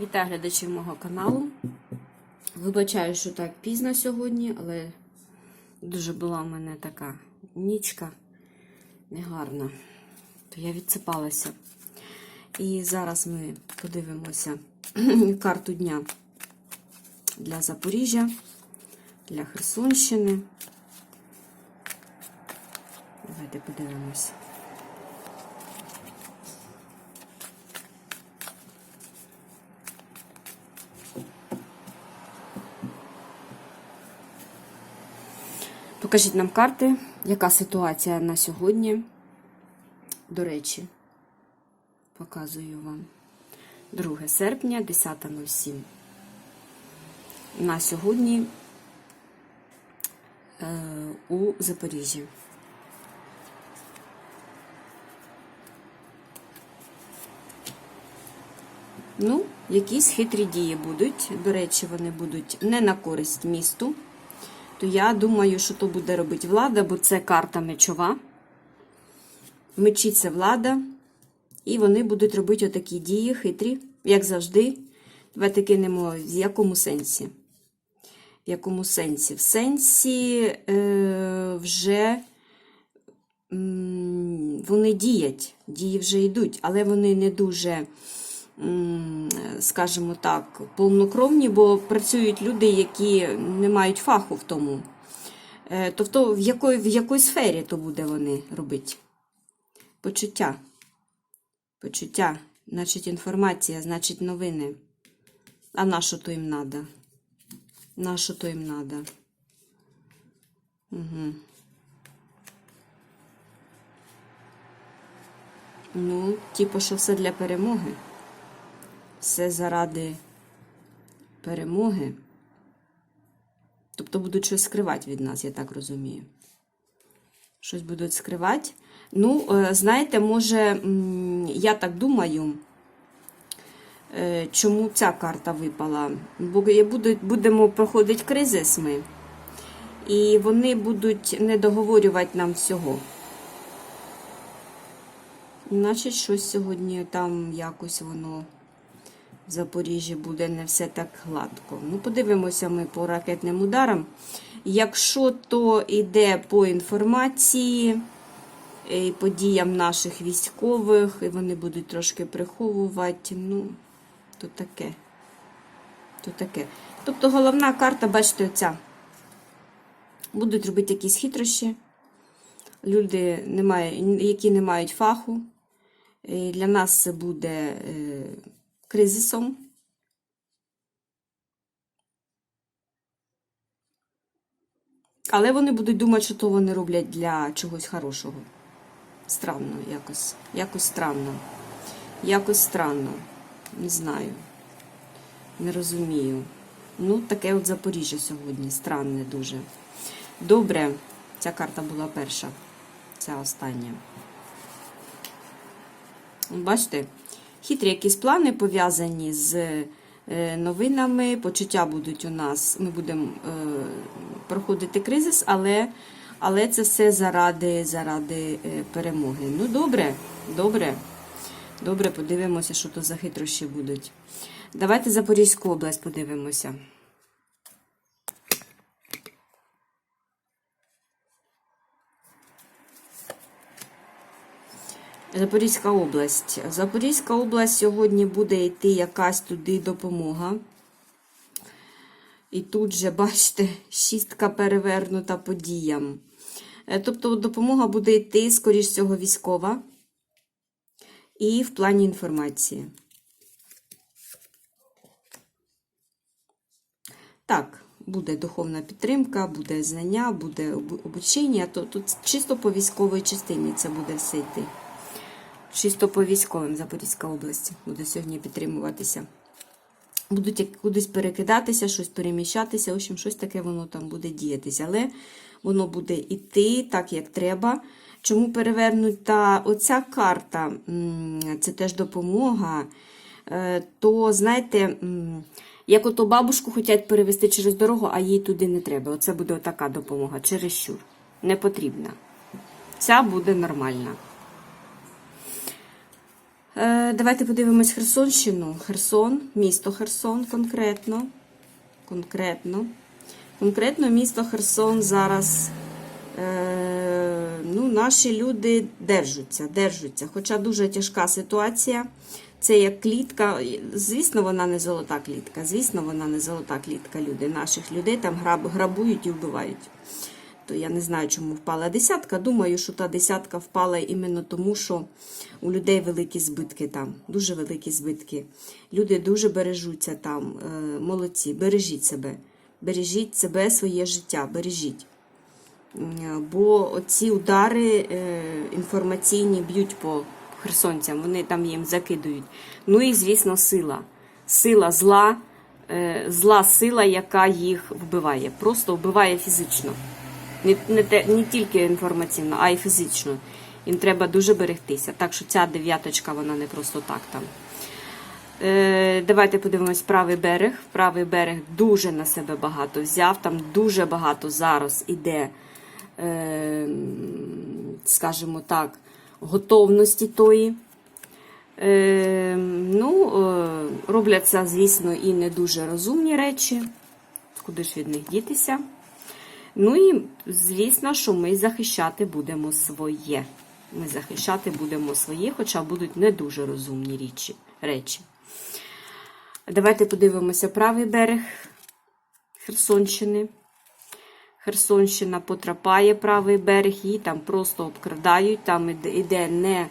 Вітаю глядачів мого каналу. Вибачаю, що так пізно сьогодні, але дуже була в мене така нічка негарна, то я відсипалася. І зараз ми подивимося карту дня для Запоріжжя, для Херсонщини. Давайте подивимося. Покажіть нам карти, яка ситуація на сьогодні. До речі, показую вам 2 серпня, 10.07. На сьогодні е, у Запоріжжі. Ну, якісь хитрі дії будуть. До речі, вони будуть не на користь місту то я думаю, що то буде робити влада, бо це карта мечова. Мечі це влада. І вони будуть робити отакі дії хитрі, як завжди. Давайте кинемо, в якому сенсі? В якому сенсі? В сенсі е, вже вони діють, дії вже йдуть, але вони не дуже, скажімо так, повнокровні, бо працюють люди, які не мають фаху в тому. Е, тобто, в якої, в якої сфері то буде вони робити? Почуття. Почуття, значить, інформація, значить, новини. А на що то їм надо? На що то їм надо? Угу. Ну, типу, що все для перемоги. Все заради перемоги. Тобто будуть щось скривати від нас, я так розумію. Щось будуть скривати. Ну, е, знаєте, може, я так думаю, е, чому ця карта випала? Бо будемо проходити кризис ми, і вони будуть не договорювати нам всього. Значить, щось сьогодні там якось воно в Запоріжжі буде не все так гладко. Ну, подивимося ми по ракетним ударам. Якщо то йде по інформації, і по діям наших військових, і вони будуть трошки приховувати, ну, то таке. То таке. Тобто головна карта, бачите, оця. Будуть робити якісь хитрощі. Люди, немає, які не мають фаху. І для нас це буде е, кризисом. Але вони будуть думати, що то вони роблять для чогось хорошого. Странно якось. Якось странно. Якось странно. Не знаю. Не розумію. Ну, таке от Запоріжжя сьогодні. Странне дуже. Добре, ця карта була перша. Ця остання. Бачите, хитрі якісь плани пов'язані з е, новинами. Почуття будуть у нас. Ми будемо е, проходити кризис, але але це все заради заради е, перемоги. Ну, добре, добре. Добре, подивимося, що то за хитрощі будуть. Давайте Запорізьку область подивимося. Запорізька область. Запорізька область сьогодні буде йти якась туди допомога. І тут же, бачите, шістка перевернута подіям. Е, Тобто допомога буде йти, скоріш всього, військова і в плані інформації. Так, буде духовна підтримка, буде знання, буде обучення. Тут чисто по військовій частині це буде все йти. Чисто по військовим Запорізька область буде сьогодні підтримуватися. Будуть кудись перекидатися, щось переміщатися, в общем, щось таке воно там буде діятися. Але воно буде йти так, як треба. Чому перевернута оця карта, це теж допомога, Е, то, знаєте, як ото бабушку хочуть перевести через дорогу, а їй туди не треба. Оце буде така допомога, чересчур. Не потрібна. Ця буде нормальна. Е, давайте подивимось Херсонщину. Херсон, місто Херсон конкретно. Конкретно. Конкретно місто Херсон зараз. Е, ну, наші люди держаться, держаться. Хоча дуже тяжка ситуація. Це як клітка. Звісно, вона не золота клітка. Звісно, вона не золота клітка. Люди наших людей там граб, грабують і вбивають. То я не знаю, чому впала десятка. Думаю, що та десятка впала іменно тому, що у людей великі збитки там. Дуже великі збитки. Люди дуже бережуться там. Е, молодці, бережіть себе. Бережіть себе, своє життя, бережіть. Е, Бо оці удари е, інформаційні б'ють по херсонцям, вони там їм закидують. Ну і, звісно, сила. Сила зла, зла сила, яка їх вбиває. Просто вбиває фізично. Не, не, не тільки інформаційно, а й фізично. Їм треба дуже берегтися. Так що ця дев'яточка, вона не просто так там. Е, давайте подивимось правий берег. Правий берег дуже на себе багато взяв. Там дуже багато зараз іде, е, скажімо так, готовності тої. Е, ну, е, робляться, звісно, і не дуже розумні речі. Куди ж від них дітися? Ну і звісно, що ми захищати будемо своє. Ми захищати будемо своє, хоча будуть не дуже розумні річі, речі. Давайте подивимося правий берег Херсонщини. Херсонщина потрапає правий берег, її там просто обкрадають, там іде не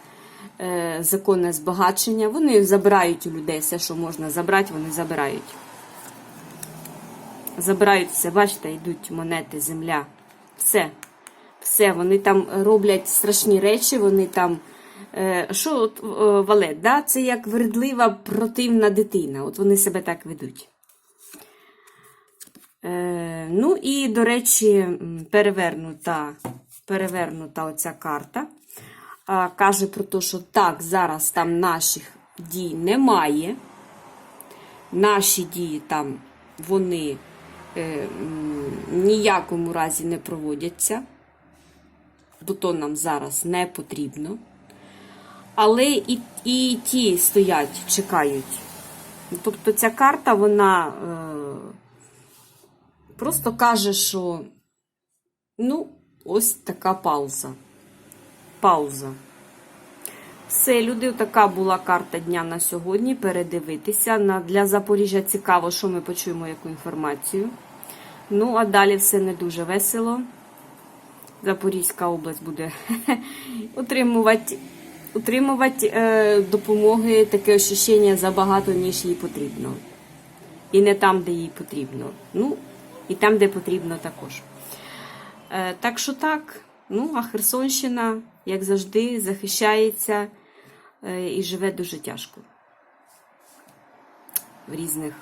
е, законне збагачення. Вони забирають у людей все, що можна забрати, вони забирають. Забирають все, бачите, йдуть монети, земля. Все. Все, вони там роблять страшні речі, вони там. е, Що от, е, валет, да? це як вередлива противна дитина. От вони себе так ведуть. Е, ну і, до речі, перевернута, перевернута оця карта. А, каже про те, що так, зараз там наших дій немає. Наші дії там, вони ніякому разі не проводяться, бо то нам зараз не потрібно. Але і, і ті стоять, чекають. Тобто ця карта, вона е, просто каже, що ну, ось така пауза. Пауза. Все, люди, така була карта дня на сьогодні. Передивитися. Для Запоріжжя цікаво, що ми почуємо, яку інформацію. Ну, а далі все не дуже весело. Запорізька область буде отримувати, отримувати е, допомоги, таке ощущення забагато, ніж їй потрібно. І не там, де їй потрібно. Ну, і там, де потрібно також. Е, так що так. Ну, а Херсонщина, як завжди, захищається е, і живе дуже тяжко. В різних,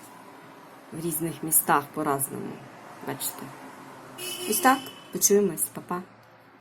в різних містах по-разному. Бачите. Ось так. Почуємось, Па-па.